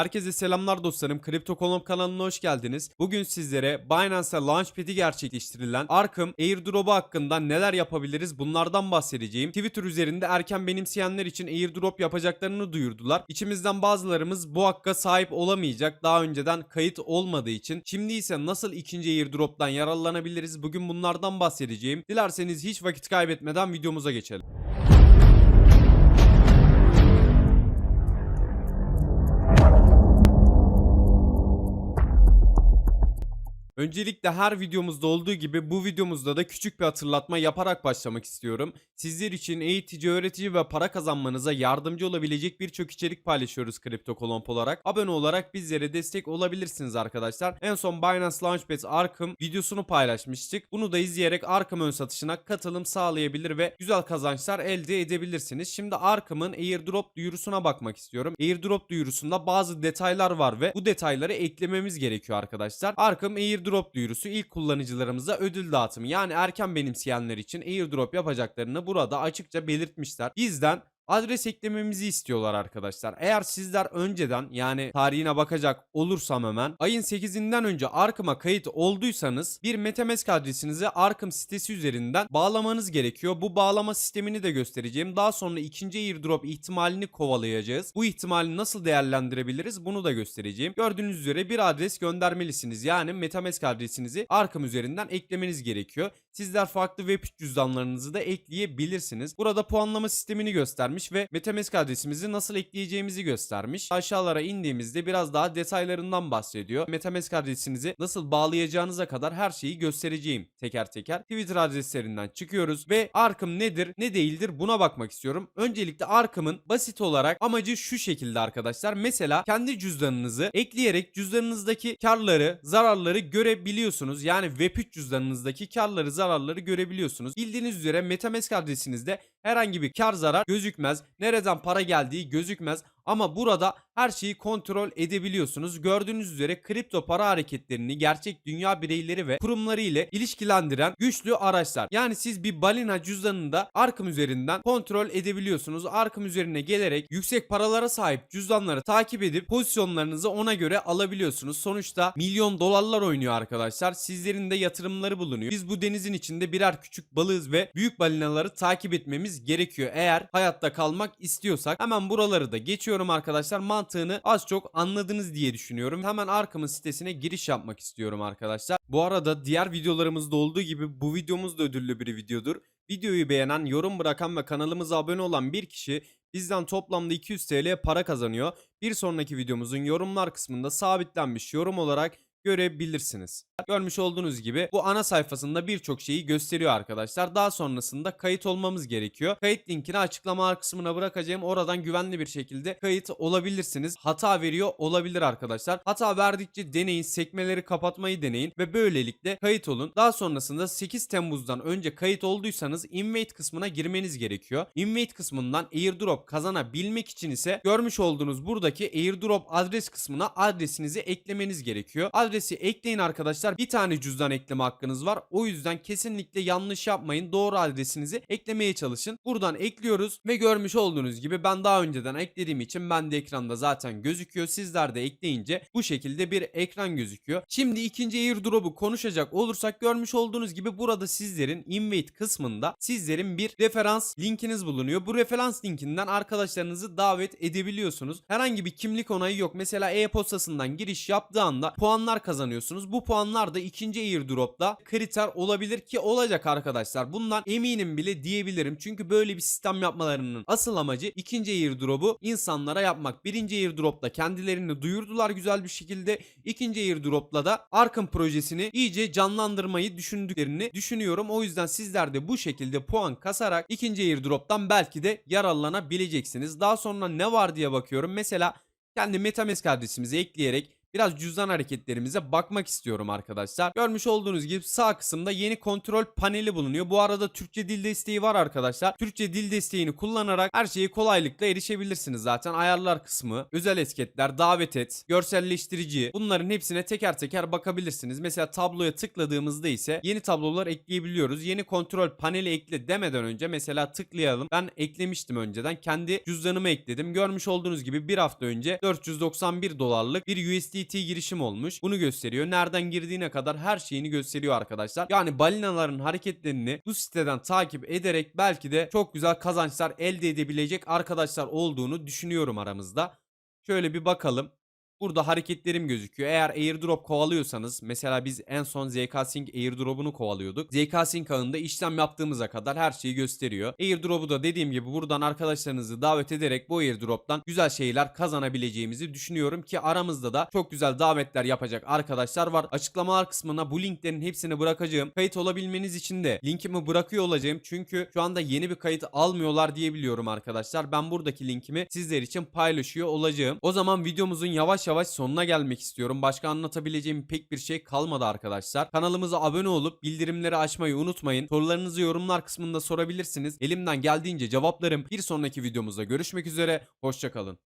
Herkese selamlar dostlarım. Kripto Kolom kanalına hoş geldiniz. Bugün sizlere Binance'e Launchpad'i gerçekleştirilen Arkham Airdrop'u hakkında neler yapabiliriz bunlardan bahsedeceğim. Twitter üzerinde erken benimseyenler için Airdrop yapacaklarını duyurdular. İçimizden bazılarımız bu hakka sahip olamayacak daha önceden kayıt olmadığı için. Şimdi ise nasıl ikinci Airdrop'tan yararlanabiliriz bugün bunlardan bahsedeceğim. Dilerseniz hiç vakit kaybetmeden videomuza geçelim. Öncelikle her videomuzda olduğu gibi bu videomuzda da küçük bir hatırlatma yaparak başlamak istiyorum. Sizler için eğitici, öğretici ve para kazanmanıza yardımcı olabilecek birçok içerik paylaşıyoruz Kripto Kolomb olarak. Abone olarak bizlere destek olabilirsiniz arkadaşlar. En son Binance Launchpad Arkham videosunu paylaşmıştık. Bunu da izleyerek Arkham ön satışına katılım sağlayabilir ve güzel kazançlar elde edebilirsiniz. Şimdi Arkham'ın Airdrop duyurusuna bakmak istiyorum. Airdrop duyurusunda bazı detaylar var ve bu detayları eklememiz gerekiyor arkadaşlar. Arkham Airdrop duyurusu ilk kullanıcılarımıza ödül dağıtımı yani erken benimseyenler için airdrop yapacaklarını burada açıkça belirtmişler. Bizden adres eklememizi istiyorlar arkadaşlar. Eğer sizler önceden yani tarihine bakacak olursam hemen ayın 8'inden önce Arkham'a kayıt olduysanız bir Metamask adresinizi Arkham sitesi üzerinden bağlamanız gerekiyor. Bu bağlama sistemini de göstereceğim. Daha sonra ikinci airdrop ihtimalini kovalayacağız. Bu ihtimali nasıl değerlendirebiliriz bunu da göstereceğim. Gördüğünüz üzere bir adres göndermelisiniz. Yani Metamask adresinizi Arkham üzerinden eklemeniz gerekiyor. Sizler farklı web cüzdanlarınızı da ekleyebilirsiniz. Burada puanlama sistemini göstermiş ve Metamask adresimizi nasıl ekleyeceğimizi göstermiş. Aşağılara indiğimizde biraz daha detaylarından bahsediyor. Metamask adresinizi nasıl bağlayacağınıza kadar her şeyi göstereceğim teker teker. Twitter adreslerinden çıkıyoruz ve Arkham nedir ne değildir buna bakmak istiyorum. Öncelikle Arkham'ın basit olarak amacı şu şekilde arkadaşlar. Mesela kendi cüzdanınızı ekleyerek cüzdanınızdaki karları, zararları görebiliyorsunuz. Yani Web3 cüzdanınızdaki karları, zararları görebiliyorsunuz. Bildiğiniz üzere Metamask adresinizde herhangi bir kar zarar gözükmez. Nereden para geldiği gözükmez. Ama burada her şeyi kontrol edebiliyorsunuz. Gördüğünüz üzere kripto para hareketlerini gerçek dünya bireyleri ve kurumları ile ilişkilendiren güçlü araçlar. Yani siz bir balina cüzdanında Arkham üzerinden kontrol edebiliyorsunuz. Arkham üzerine gelerek yüksek paralara sahip cüzdanları takip edip pozisyonlarınızı ona göre alabiliyorsunuz. Sonuçta milyon dolarlar oynuyor arkadaşlar. Sizlerin de yatırımları bulunuyor. Biz bu denizin içinde birer küçük balığız ve büyük balinaları takip etmemiz gerekiyor. Eğer hayatta kalmak istiyorsak hemen buraları da geçiyorum arkadaşlar. Mantığını az çok anladınız diye düşünüyorum. Hemen Arkham'ın sitesine giriş yapmak istiyorum arkadaşlar. Bu arada diğer videolarımızda olduğu gibi bu videomuz da ödüllü bir videodur. Videoyu beğenen, yorum bırakan ve kanalımıza abone olan bir kişi bizden toplamda 200 TL para kazanıyor. Bir sonraki videomuzun yorumlar kısmında sabitlenmiş yorum olarak görebilirsiniz. Görmüş olduğunuz gibi bu ana sayfasında birçok şeyi gösteriyor arkadaşlar. Daha sonrasında kayıt olmamız gerekiyor. Kayıt linkini açıklama kısmına bırakacağım. Oradan güvenli bir şekilde kayıt olabilirsiniz. Hata veriyor olabilir arkadaşlar. Hata verdikçe deneyin, sekmeleri kapatmayı deneyin ve böylelikle kayıt olun. Daha sonrasında 8 Temmuz'dan önce kayıt olduysanız invite kısmına girmeniz gerekiyor. Invite kısmından airdrop kazanabilmek için ise görmüş olduğunuz buradaki airdrop adres kısmına adresinizi eklemeniz gerekiyor. Adresi ekleyin arkadaşlar. Bir tane cüzdan ekleme hakkınız var. O yüzden kesinlikle yanlış yapmayın. Doğru adresinizi eklemeye çalışın. Buradan ekliyoruz ve görmüş olduğunuz gibi ben daha önceden eklediğim için ben de ekranda zaten gözüküyor. Sizler de ekleyince bu şekilde bir ekran gözüküyor. Şimdi ikinci airdrop'u konuşacak olursak görmüş olduğunuz gibi burada sizlerin invite kısmında sizlerin bir referans linkiniz bulunuyor. Bu referans linkinden arkadaşlarınızı davet edebiliyorsunuz. Herhangi bir kimlik onayı yok. Mesela e-postasından giriş yaptığı anda puanlar kazanıyorsunuz. Bu puanlar da ikinci airdrop'ta kriter olabilir ki olacak arkadaşlar. Bundan eminim bile diyebilirim. Çünkü böyle bir sistem yapmalarının asıl amacı ikinci airdrop'u insanlara yapmak. Birinci airdrop'ta kendilerini duyurdular güzel bir şekilde. İkinci airdrop'la da Arkham projesini iyice canlandırmayı düşündüklerini düşünüyorum. O yüzden sizler de bu şekilde puan kasarak ikinci airdrop'tan belki de yararlanabileceksiniz. Daha sonra ne var diye bakıyorum. Mesela kendi Metamask adresimizi ekleyerek biraz cüzdan hareketlerimize bakmak istiyorum arkadaşlar. Görmüş olduğunuz gibi sağ kısımda yeni kontrol paneli bulunuyor. Bu arada Türkçe dil desteği var arkadaşlar. Türkçe dil desteğini kullanarak her şeyi kolaylıkla erişebilirsiniz zaten. Ayarlar kısmı, özel etiketler, davet et, görselleştirici bunların hepsine teker teker bakabilirsiniz. Mesela tabloya tıkladığımızda ise yeni tablolar ekleyebiliyoruz. Yeni kontrol paneli ekle demeden önce mesela tıklayalım. Ben eklemiştim önceden. Kendi cüzdanımı ekledim. Görmüş olduğunuz gibi bir hafta önce 491 dolarlık bir USDT girişim olmuş. Bunu gösteriyor. Nereden girdiğine kadar her şeyini gösteriyor arkadaşlar. Yani balinaların hareketlerini bu siteden takip ederek belki de çok güzel kazançlar elde edebilecek arkadaşlar olduğunu düşünüyorum aramızda. Şöyle bir bakalım. Burada hareketlerim gözüküyor. Eğer airdrop kovalıyorsanız mesela biz en son ZK Sync airdrop'unu kovalıyorduk. ZK Sync ağında işlem yaptığımıza kadar her şeyi gösteriyor. Airdrop'u da dediğim gibi buradan arkadaşlarınızı davet ederek bu airdrop'tan güzel şeyler kazanabileceğimizi düşünüyorum ki aramızda da çok güzel davetler yapacak arkadaşlar var. Açıklamalar kısmına bu linklerin hepsini bırakacağım. Kayıt olabilmeniz için de linkimi bırakıyor olacağım. Çünkü şu anda yeni bir kayıt almıyorlar diyebiliyorum arkadaşlar. Ben buradaki linkimi sizler için paylaşıyor olacağım. O zaman videomuzun yavaş yavaş sonuna gelmek istiyorum. Başka anlatabileceğim pek bir şey kalmadı arkadaşlar. Kanalımıza abone olup bildirimleri açmayı unutmayın. Sorularınızı yorumlar kısmında sorabilirsiniz. Elimden geldiğince cevaplarım. Bir sonraki videomuzda görüşmek üzere. Hoşçakalın.